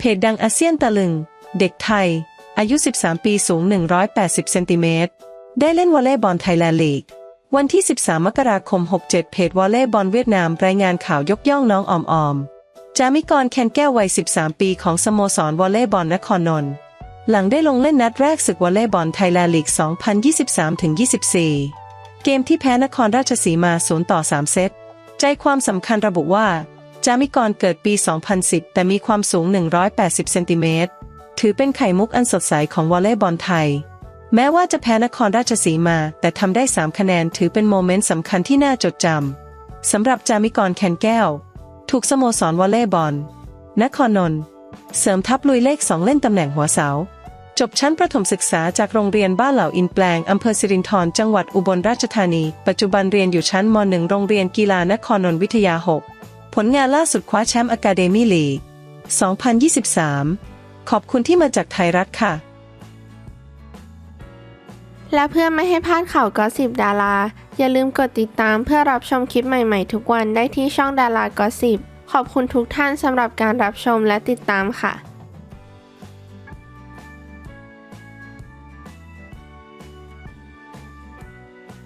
เพจดังอาเซียนตะลึง เด็กไทย อายุ 13 ปีสูง 180 เซนติเมตร ได้เล่นวอลเลย์บอลไทยแลนด์ลีก วันที่ 13 มกราคม 67 เพจวอลเลย์บอลเวียดนามรายงานข่าวยกย่องน้องออมออม จามิกรแคนแก้ววัย 13 ปีของสโมสรวอลเลย์บอลนครนนท์ หลังได้ลงเล่นนัดแรกศึกวอลเลย์บอลไทยแลนด์ลีก 2023-24 เกมที่แพ้นครราชสีมา 0 ต่อ 3 เซต ใจความสำคัญระบุว่า จามิกรเกิดปี 2010 แต่มีความสูง 180 เซนติเมตร ถือเป็นไข่มุกอันสดใสของวอลเลย์บอลไทย แม้ว่าจะแพ้นครราชสีมา แต่ทำได้ 3 คะแนนถือเป็นโมเมนต์สำคัญที่น่าจดจำ สำหรับจามิกรแคนแก้ว ถูกสโมสรวอลเลย์บอล นครนนท์เสริมทัพลุยเลข 2 เล่นตำแหน่งหัวเสา จบชั้นประถมศึกษาจากโรงเรียนบ้านเหล่าอินแปลงอำเภอสิรินธรจังหวัดอุบลราชธานี ปัจจุบันเรียนอยู่ชั้นม .1 โรงเรียนกีฬานครนนท์วิทยา 6 ผลงานล่าสุดคว้าแชมป์อะคาเดมี่ลีก2023 ขอบคุณที่มาจากไทยรัฐค่ะ และเพื่อไม่ให้พลาดข่าวกอสิบดารา อย่าลืมกดติดตามเพื่อรับชมคลิปใหม่ๆ ทุกวันได้ที่ช่องดารากอสิบขอบคุณทุกท่านสำหรับการรับชมและติดตามค่ะ